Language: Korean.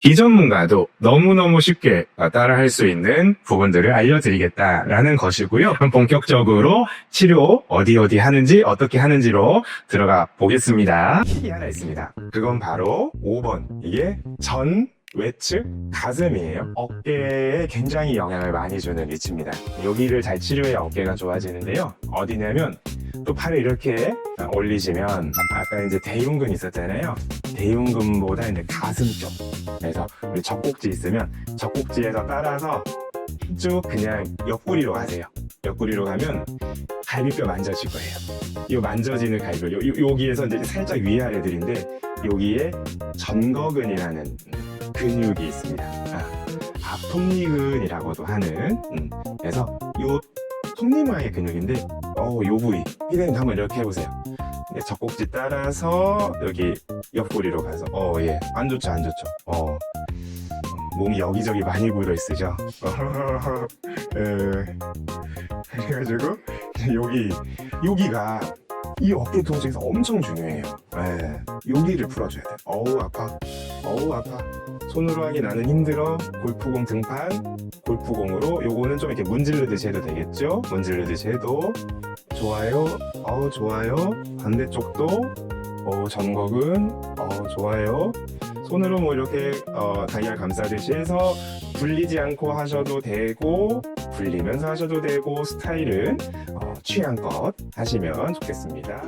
비전문가도 너무너무 쉽게 따라할 수 있는 부분들을 알려드리겠다라는 것이고요. 그럼 본격적으로 치료 어디 어디 하는지 어떻게 하는지로 들어가 보겠습니다. 팁이 하나 있습니다. 그건 바로 5번. 이게 전 외측 가슴이에요. 어깨에 굉장히 영향을 많이 주는 위치입니다. 여기를 잘 치료해야 어깨가 좋아지는데요. 어디냐면 또 팔을 이렇게 올리시면 아까 이제 대흉근 있었잖아요. 대흉근보다 이제 가슴 쪽. 그래서 우리 젖꼭지 있으면 젖꼭지에서 따라서 쭉 그냥 옆구리로 가세요. 옆구리로 가면 갈비뼈 만져질 거예요. 이 만져지는 갈비뼈, 요, 요- 여기에서 이제 살짝 위아래들인데 여기에 전거근이라는 근육이 있습니다. 아, 앞톱니근이라고도 하는. 음, 그래서 요 톱니모양의 근육인데, 어, 요 부위. 피디님 한번 이렇게 해보세요. 이제 젖꼭지 따라서 여기 옆구리로 가서, 어, 예, 안 좋죠, 안 좋죠. 어, 몸이 여기저기 많이 묻어 있으죠. 에, 그래가지고 여기 여기가 이 어깨 통증에서 엄청 중요해요. 예, 여기를 풀어줘야 돼. 어우 아파, 어우 아파. 손으로 하기 나는 힘들어. 골프공 등판, 골프공으로 요거는 좀 이렇게 문질르듯이 해도 되겠죠? 문질르듯이 해도 좋아요. 어우 좋아요. 반대쪽도 어 전곡은 어 좋아요. 손으로 뭐 이렇게 어, 달걀 감싸듯이 해서 불리지 않고 하셔도 되고 불리면서 하셔도 되고 스타일은 어, 취향껏 하시면 좋겠습니다.